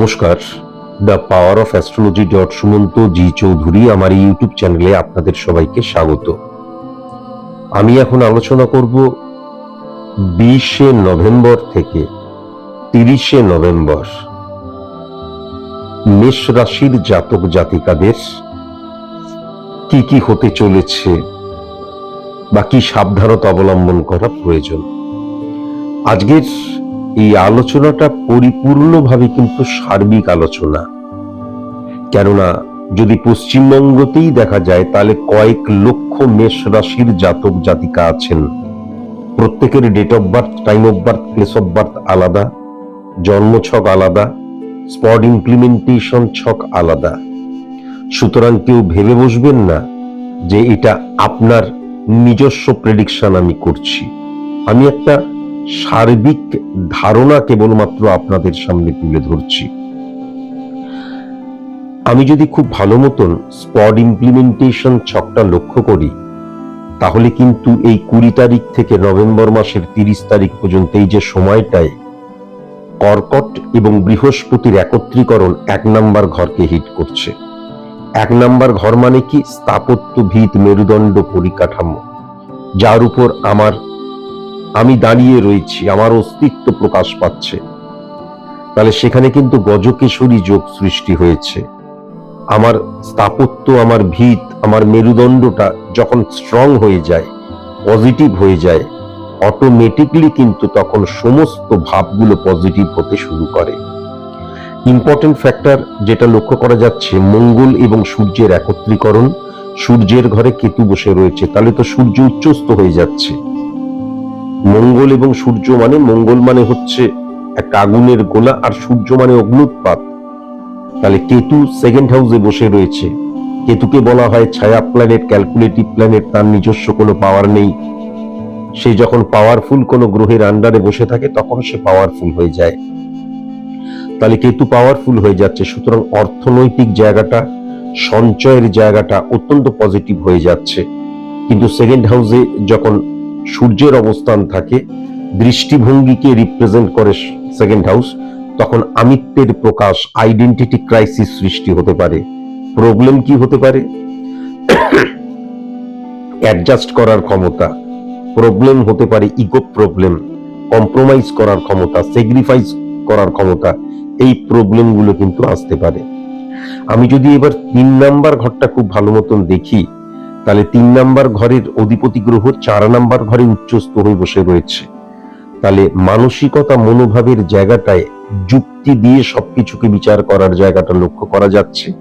নমস্কার। The power of astrology dot Sumanta G Chowdhury আমার YouTube চ্যানেলে আপনাদের সবাইকে স্বাগত। আমি এখন আলোচনা করব বিশে নভেম্বর থেকে তিরিশে নভেম্বর। মেষ রাশির জাতক জাতিকাদের কি কি হতে চলেছে বা কি সাবধানতা অবলম্বন করা প্রয়োজন? আজকের এই আলোচনাটা পরিপূর্ণভাবে কিন্তু সার্বিক আলোচনা। কেননা, যদি পশ্চিমবঙ্গতেই দেখা যায়, তাহলে কয়েক লক্ষ মেষ রাশির জাতক জাতিকা আছেন। প্রত্যেকের date of birth time of birth place of birth আলাদা, জন্মছক আলাদা স্পট ইমপ্লিমেন্টেশন ছক আলাদা। সুতরাং কেউ ভেবে বসবেন না যে এটা আপনার নিজস্ব প্রেডিকশন আমি করছি। আমি একটা সার্বিক ধারণা কেবলমাত্র আপনাদের সামনে তুলে ধরছি। আমি যদি খুব ভালো মতন স্পট ইমপ্লিমেন্টেশন ছকটা লক্ষ্য করি, তাহলে কিন্তু এই কুড়ি তারিখ থেকে নভেম্বর মাসের তিরিশ তারিখ পর্যন্ত এই যে সময়টায় কর্কট এবং বৃহস্পতির একত্রীকরণ এক নাম্বার ঘরকে হিট করছে। এক নাম্বার ঘর মানে কি? স্থাপত্য ভিত মেরুদণ্ড পরিকাঠামো। যার উপর আমার আমি দাঁড়িয়ে রয়েছি, আমার অস্তিত্ব প্রকাশ পাচ্ছে। তাহলে সেখানে কিন্তু গজকেশরী যোগ সৃষ্টি হয়েছে। আমার স্থাপত্য, আমার ভিত, আমার মেরুদণ্ডটা যখন স্ট্রং হয়ে যায় পজিটিভ হয়ে যায় অটোমেটিকলি কিন্তু তখন সমস্ত ভাবগুলো পজিটিভ হতে শুরু করে। ইম্পর্টেন্ট ফ্যাক্টর যেটা লক্ষ্য করা যাচ্ছে, মঙ্গল এবং সূর্যের একত্রীকরণ। সূর্যের ঘরে কেতু বসে রয়েছে, তাহলে তো সূর্য উচ্চস্ত হয়ে যাচ্ছে। মঙ্গল এবং সূর্য মানে মঙ্গল মানে হচ্ছে একটা আগুনের গোলা আর সূর্য মানে অগ্নুৎপাত। তাহলে কেতু সেকেন্ড হাউসে বসে রয়েছে। কেতুকে বলা হয় ছায়া প্ল্যানেট ক্যালকুলেটিভ প্ল্যানেট তার নিজস্ব কোনো পাওয়ার নেই। সে যখন পাওয়ারফুল কোনো গ্রহের আন্ডারে বসে থাকে, তখন সে পাওয়ারফুল হয়ে যায়। তাহলে কেতু পাওয়ারফুল হয়ে যাচ্ছে, সুতরাং অর্থনৈতিক জায়গাটা, সঞ্চয়ের জায়গাটা অত্যন্ত পজিটিভ হয়ে যাচ্ছে। কিন্তু সেকেন্ড হাউসে যখন সূর্যের অবস্থান থাকে, দৃষ্টিভঙ্গিকে রিপ্রেজেন্ট করে সেকেন্ড হাউস তখন আমিত্বের প্রকাশ আইডেন্টিটি ক্রাইসিস সৃষ্টি হতে পারে। প্রবলেম কি হতে পারে? অ্যাডজাস্ট করার ক্ষমতা। প্রবলেম হতে পারে ইগো প্রবলেম কম্প্রোমাইজ করার ক্ষমতা স্যাক্রিফাইস করার ক্ষমতা, এই প্রবলেমগুলো কিন্তু আসতে পারে। আমি যদি এবার তিন নাম্বার ঘরটা খুব ভালো মতন দেখি তাহলে তিন নাম্বার ঘরের অধিপতি গ্রহ চার নাম্বার ঘরে উচ্চস্থ হয়ে বসে রয়েছে। তাহলে মানসিকতা মনোভাবের জায়গাটায় যুক্তি দিয়ে সবকিছুকে বিচার করার জায়গাটা লক্ষ্য করা যাচ্ছে।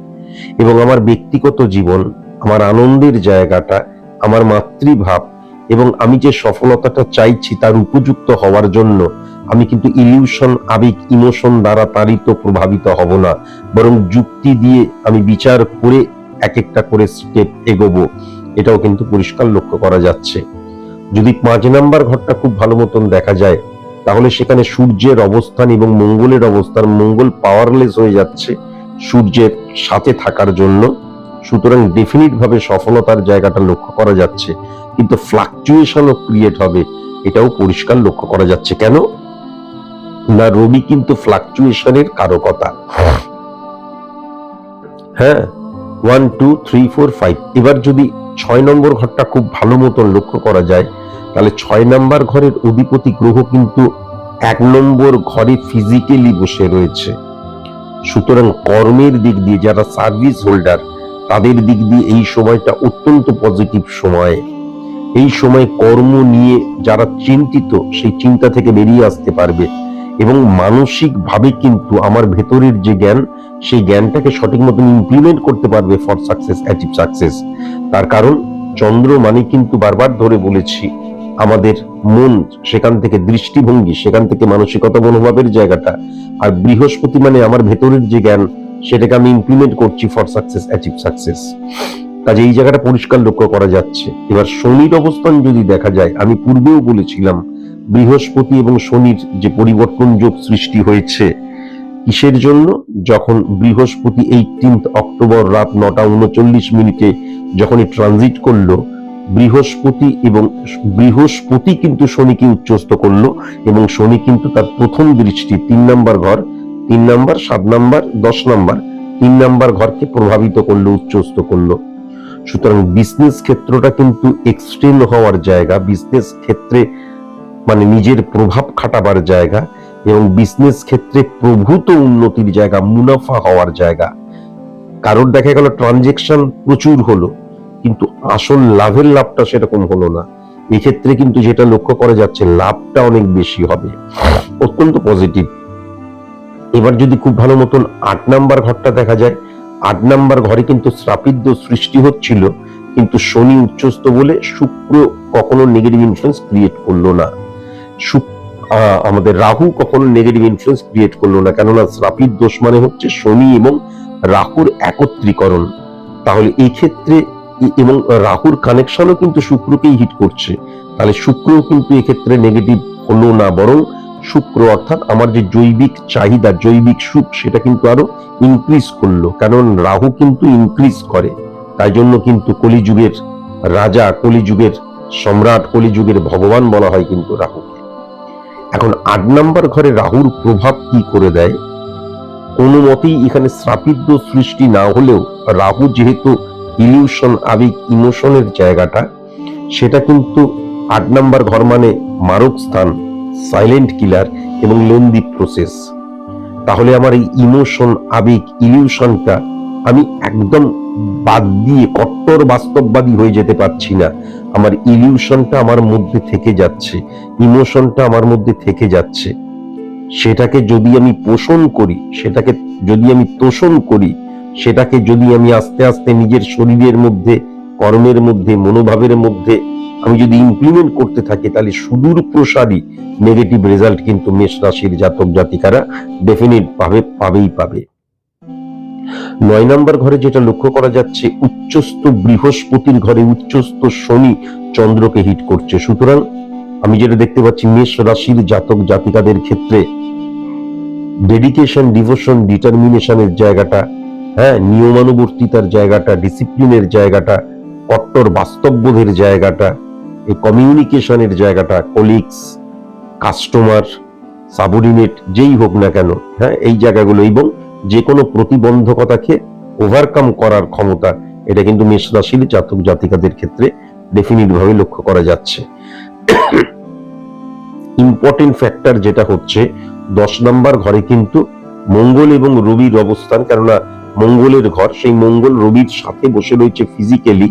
এবং আমার ব্যক্তিগত জীবন, আমার আনন্দের জায়গাটা, আমার মাতৃভাব এবং আমি যে সফলতাটা চাইছি তার উপযুক্ত হওয়ার জন্য আমি কিন্তু ইলিউশন, আবেগ, ইমোশন দ্বারা তাড়িত, প্রভাবিত হব না। বরং যুক্তি দিয়ে আমি বিচার করে এক একটা করে স্টেপ এগোবো, এটাও কিন্তু পরিষ্কার লক্ষ্য করা যাচ্ছে। যদি পাঁচ নাম্বার ঘরটা খুব ভালো মতন দেখা যায়, তাহলে সেখানে সূর্যের অবস্থান এবং মঙ্গলের অবস্থান, মঙ্গল পাওয়ারলেস হয়ে যাচ্ছে সূর্যের সাথে থাকার জন্য। সুতরাং ডেফিনিট ভাবে সফলতার জায়গাটা লক্ষ্য করা যাচ্ছে, কিন্তু ফ্লাকচুয়েশনও ক্রিয়েট হবে, এটাও পরিষ্কার লক্ষ্য করা যাচ্ছে। কেন? না রবি কিন্তু ফ্লাকচুয়েশনের কারকতা। হ্যাঁ। One two three four five এবার যদি ছয় নম্বর ঘরটা খুব ভালো মতন লক্ষ্য করা যায়, তাহলে ছয় নম্বর ঘরের অধিপতি গ্রহ কিন্তু এক নম্বর ঘরে ফিজিক্যালি বসে রয়েছে। সুতরাং কর্মের দিক দিয়ে যারা সার্ভিস হোল্ডার তাদের দিক দিয়ে এই সময়টা অত্যন্ত পজিটিভ সময়। এই সময় কর্ম নিয়ে যারা চিন্তিত, সেই চিন্তা থেকে বেরিয়ে আসতে পারবে। এবং মানসিক ভাবে কিন্তু আমার ভেতরের যে জ্ঞান, সেই জ্ঞানটাকে সঠিক মতন ইমপ্লিমেন্ট করতে পারবে ফর সাকসেস অ্যাচিভ সাকসেস তার কারণ, চন্দ্র মানে কিন্তু বারবার ধরে বলেছি, আমাদের মন সেখান থেকে দৃষ্টিভঙ্গি, সেখান থেকে মানসিকতা মনোভাবের জায়গাটা। আর বৃহস্পতি মানে আমার ভেতরের যে জ্ঞান, সেটাকে আমি ইমপ্লিমেন্ট করছি ফর সাকসেস অ্যাচিভ সাকসেস কাজে এই জায়গাটা পরিষ্কার লক্ষ্য করা যাচ্ছে। এবার শনির অবস্থান যদি দেখা যায়, আমি পূর্বেও বলেছিলাম বৃহস্পতি এবং শনির যে পরিবর্তন যোগ সৃষ্টি হয়েছে, কিসের জন্য? যখন বৃহস্পতি এইটিন্থ অক্টোবর রাত নটা উনচল্লিশ মিনিটে যখনই ট্রানজিট করল, বৃহস্পতি এবং বৃহস্পতি কিন্তু শনিকে উচ্চস্ত করল এবং শনি কিন্তু তার প্রথম দৃষ্টি, তিন নম্বর ঘর, তিন নাম্বার, সাত নাম্বার, দশ নাম্বার, তিন নাম্বার ঘরকে প্রভাবিত করল উচ্চস্ত করল। সুতরাং বিজনেস ক্ষেত্রটা কিন্তু এক্সট্রিম হওয়ার জায়গা। বিজনেস ক্ষেত্রে মানে নিজের প্রভাব খাটাবার জায়গা এবং বিজনেস ক্ষেত্রে প্রভূত উন্নতির জায়গা, মুনাফা হওয়ার জায়গা। কারোর দেখা গেল ট্রানজেকশন প্রচুর হলো, কিন্তু আসল লাভের লাভটা সেরকম হলো না। এক্ষেত্রে কিন্তু যেটা লক্ষ্য করা যাচ্ছে, লাভটা অনেক বেশি হবে। অত্যন্ত পজিটিভ এবার যদি খুব ভালো মতন আট নাম্বার ঘরটা দেখা যায়, আট নাম্বার ঘরে কিন্তু শ্রাপিদ্য সৃষ্টি হচ্ছিল, কিন্তু শনি উচ্চস্ত বলে শুক্র কখনো নেগেটিভ ইনফ্লুয়েন্স ক্রিয়েট করল না। আমাদের রাহু কখনো নেগেটিভ ইনফ্লুয়েন্স ক্রিয়েট করল না। কেননা শ্রাপির দোষ মানে হচ্ছে শনি এবং রাহুর একত্রীকরণ। তাহলে এই ক্ষেত্রে এবং রাহুর কানেকশনও কিন্তু শুক্রকেই হিট করছে। তাহলে শুক্র কিন্তু এক্ষেত্রে নেগেটিভ হলো না, বরং শুক্র অর্থাৎ আমার যে জৈবিক চাহিদা, জৈবিক সুখ, সেটা কিন্তু আরও ইনক্রিজ করল। কারণ রাহু কিন্তু ইনক্রিজ করে। তাই জন্য কিন্তু কলিযুগের রাজা, কলিযুগের সম্রাট, কলিযুগের ভগবান বলা হয় কিন্তু রাহুকে। এখন আট নাম্বার ঘরে রাহুর প্রভাব কি করে দেয়? কোনো মতেই এখানে শ্রাপিদ্য সৃষ্টি না হলেও রাহু যেহেতু ইলিউশন আবেগ ইমোশনের জায়গাটা, সেটা কিন্তু আট নাম্বার ঘর মানে মারক স্থান সাইলেন্ট কিলার এবং লেন্দি প্রসেস তাহলে আমার এই ইমোশন আবেগ ইলিউশনটা আমি একদম বাদ দিয়ে কট্টর বাস্তববাদী হয়ে যেতে পারছি না। আমার ইলিউশনটা আমার মধ্যে থেকে যাচ্ছে, ইমোশনটা আমার মধ্যে থেকে যাচ্ছে। সেটাকে যদি আমি পোষণ করি, সেটাকে যদি আমি তোষণ করি, সেটাকে যদি আমি আস্তে আস্তে নিজের শরীরের মধ্যে, কর্মের মধ্যে, মনোভাবের মধ্যে আমি যদি ইমপ্লিমেন্ট করতে থাকি, তাহলে সুদূর প্রসারী নেগেটিভ রেজাল্ট কিন্তু মেষ রাশির জাতক জাতিকারা ডেফিনিট ভাবে পাবেই পাবে। নয় নম্বর ঘরে যেটা লক্ষ্য করা যাচ্ছে, উচ্চস্থ বৃহস্পতির ঘরে উচ্চস্থ শনি চন্দ্রকে হিট করছে। সুতরাং আমি যেটা দেখতে পাচ্ছি, মেষ রাশির জাতক জাতিকাদের ক্ষেত্রে ডেডিকেশন ডিভোশন ডিটারমিনেশনের জায়গাটা হ্যাঁ নিয়মানুবর্তিতার জায়গাটা ডিসিপ্লিনের জায়গাটা, কট্টর বাস্তববোধের জায়গাটা, এই কমিউনিকেশনের জায়গাটা কলিগস কাস্টমার সাবঅর্ডিনেট যেই হোক না কেন হ্যাঁ এই জায়গাগুলো এবং যে কোনো প্রতিবন্ধকতাকে ওভারকাম করার ক্ষমতা, এটা কিন্তু মেষ রাশির জাতক জাতিকাদের ক্ষেত্রে ডেফিনিট ভাবে লক্ষ্য করা যাচ্ছে। ইম্পর্টেন্ট ফ্যাক্টর যেটা হচ্ছে, দশ নম্বর ঘরে কিন্তু মঙ্গল এবং রবির অবস্থান, কেননা মঙ্গলের ঘর, সেই মঙ্গল রবির সাথে বসে রয়েছে ফিজিক্যালি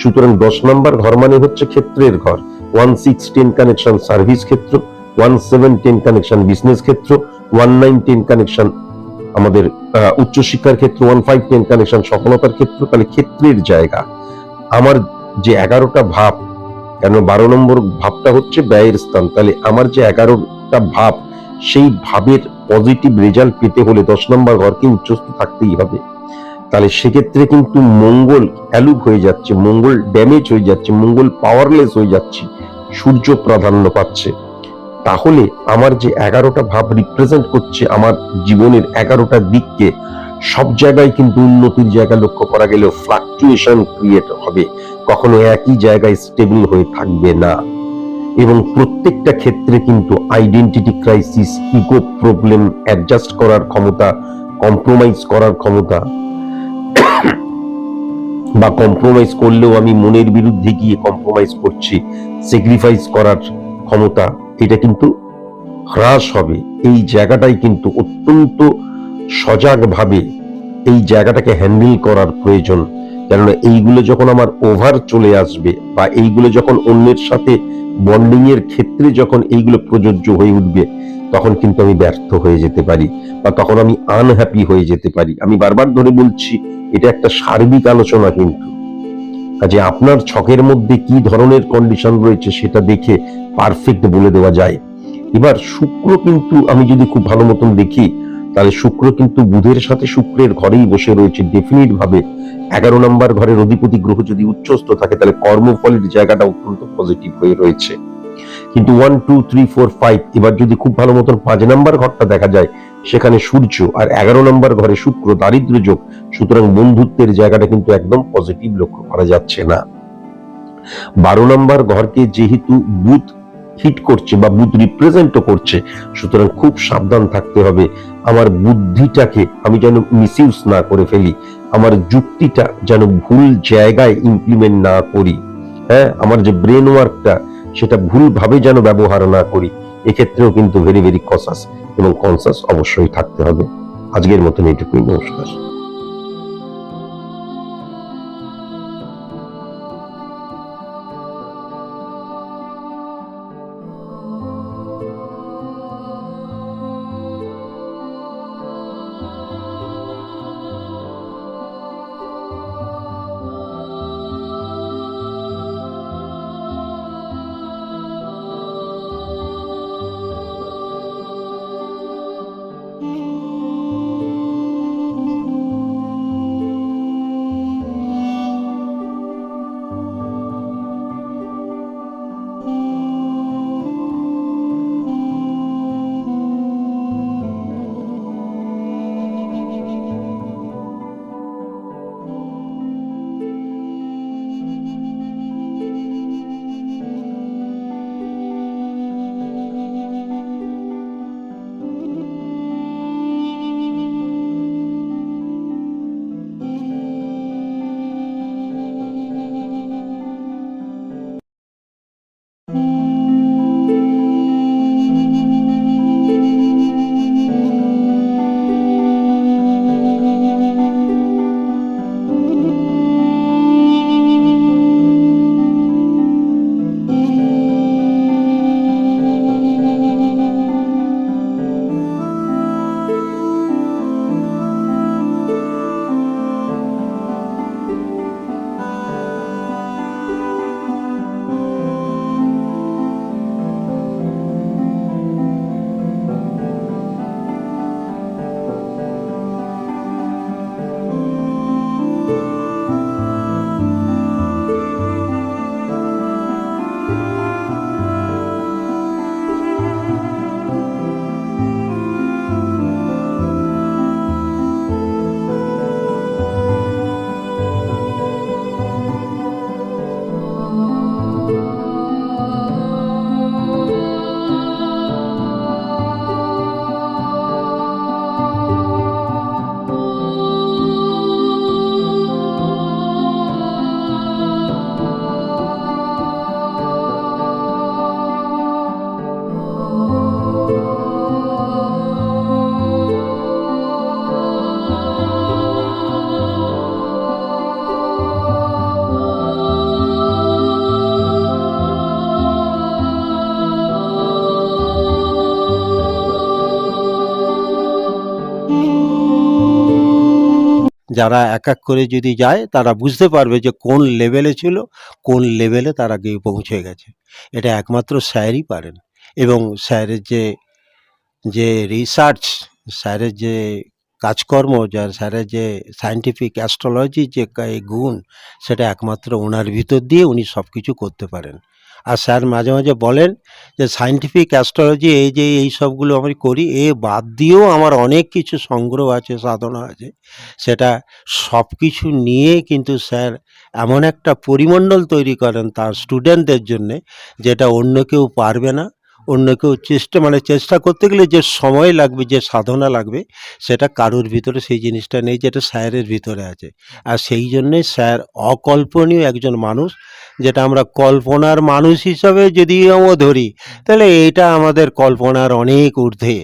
সুতরাং দশ নম্বর ঘর মানে হচ্ছে ক্ষেত্রের ঘর। One six ten connection service ক্ষেত্র one seven ten connection business ক্ষেত্র ওয়ান নাইন টেন কানেকশন আমাদের উচ্চশিক্ষার ক্ষেত্র ওয়ান ফাইভ টেন কানেকশন সফলতার ক্ষেত্র তাহলে ক্ষেত্রের জায়গা। আমার যে এগারোটা ভাব কেন বারো নম্বর ভাবটা হচ্ছে ব্যয়ের স্থান, তাহলে আমার যে এগারোটা ভাব, সেই ভাবের পজিটিভ রেজাল্ট পেতে হলে দশ নম্বর ঘরকে উচ্চস্থ থাকতেই হবে। তাহলে সেক্ষেত্রে কিন্তু মঙ্গল অ্যালুপ হয়ে যাচ্ছে, মঙ্গল ড্যামেজ হয়ে যাচ্ছে, মঙ্গল পাওয়ারলেস হয়ে যাচ্ছে, সূর্য প্রাধান্য পাচ্ছে। তাহলে আমার যে এগারোটা ভাব রিপ্রেজেন্ট করছে আমার জীবনের এগারোটা দিককে, সব জায়গায় কিন্তু উন্নতির জায়গা লক্ষ্য করা গেলেও ফ্লাকচুয়েশন ক্রিয়েট হবে। কখনো একই জায়গায় স্টেবল হয়ে থাকবে না। এবং প্রত্যেকটা ক্ষেত্রে কিন্তু identity crisis ego problem adjust করার ক্ষমতা কম্প্রোমাইজ করার ক্ষমতা, বা কম্প্রোমাইজ করলেও আমি মনের বিরুদ্ধে গিয়ে কম্প্রোমাইজ করছি স্যাক্রিফাইস করার ক্ষমতা এটা কিন্তু হ্রাস হবে। এই জায়গাটাই কিন্তু অত্যন্ত সজাগভাবে এই জায়গাটাকে হ্যান্ডেল করার প্রয়োজন। কেননা এইগুলো যখন আমার ওভার চলে আসবে বা এইগুলো যখন অন্যের সাথে বন্ডিং এর ক্ষেত্রে যখন এইগুলো প্রযোজ্য হয়ে উঠবে, তখন কিন্তু আমি ব্যর্থ হয়ে যেতে পারি বা তখন আমি আনহ্যাপি হয়ে যেতে পারি। আমি বারবার ধরে বলছি, এটা একটা সার্বিক আলোচনা কিন্তু। কাজে আপনার ছকের মধ্যে কি ধরনের কন্ডিশন রয়েছে সেটা দেখে পারফেক্ট বলে দেওয়া যায়। এবার শুক্র কিন্তু আমি যদি খুব ভালো মতন দেখি, তাহলে শুক্র কিন্তু বুধের সাথে শুক্রের ঘরেই বসে রয়েছে ডেফিনিট ভাবে এগারো নম্বর ঘরের অধিপতি গ্রহ যদি উচ্চস্থ থাকে, তাহলে কর্মফলের জায়গাটা অত্যন্ত পজিটিভ হয়ে রয়েছে। কিন্তু one two three four five এবার যদি খুব ভালো মতন পাঁচ নম্বর ঘরটা দেখা যায়, সেখানে সূর্য আর এগারো নম্বর ঘরে শুক্র দারিদ্র যোগ, সুতরাং বন্ধুত্বের জায়গাটা কিন্তু একদম পজিটিভ লক্ষ্য করা যাচ্ছে না। বারো নম্বর ঘরকে যেহেতু বুধ হিট করছে বা বুধ রিপ্রেজেন্টও করছে, সুতরাং খুব সাবধান থাকতে হবে। আমার বুদ্ধিটাকে আমি যেন মিসইউজ না করে ফেলি, আমার যুক্তিটা যেন ভুল জায়গায় ইমপ্লিমেন্ট না করি। হ্যাঁ আমার যে ব্রেন ওয়ার্কটা সেটা ভুলভাবে যেন ব্যবহার না করি, এক্ষেত্রেও কিন্তু ভেরি ভেরি কসাস এবং কনসাস অবশ্যই থাকতে হবে। আজকের মতন এটুকুই, নমস্কার। যারা এক এক করে যদি যায়, তারা বুঝতে পারবে যে কোন লেভেলে ছিল, কোন লেভেলে তারা গিয়ে পৌঁছে গেছে। এটা একমাত্র স্যারই পারেন। এবং স্যারের যে যে রিসার্চ স্যারের যে কাজকর্ম যার স্যারের যে সায়েন্টিফিক অ্যাস্ট্রোলজি যে গুণ, সেটা একমাত্র ওনার ভিতর দিয়ে উনি সব কিছু করতে পারেন। আর স্যার মাঝে মাঝে বলেন যে সায়েন্টিফিক অ্যাস্ট্রোলজি এই যে এই সবগুলো আমি করি, এ বাদ দিয়েও আমার অনেক কিছু সংগ্রহ আছে, সাধনা আছে। সেটা সব কিছু নিয়ে কিন্তু স্যার এমন একটা পরিমণ্ডল তৈরি করেন তার স্টুডেন্টদের জন্যে, যেটা অন্য কেউ পারবে না। অন্য কেউ চেষ্টা মানে চেষ্টা করতে গেলে যে সময় লাগবে, যে সাধনা লাগবে, সেটা কারোর ভিতরে সেই জিনিসটা নেই যেটা স্যারের ভিতরে আছে। আর সেই জন্যে স্যার অকল্পনীয় একজন মানুষ, যেটা আমরা কল্পনার মানুষ হিসাবে যদিও ধরি, তাহলে এটা আমাদের কল্পনার অনেক ঊর্ধ্বে।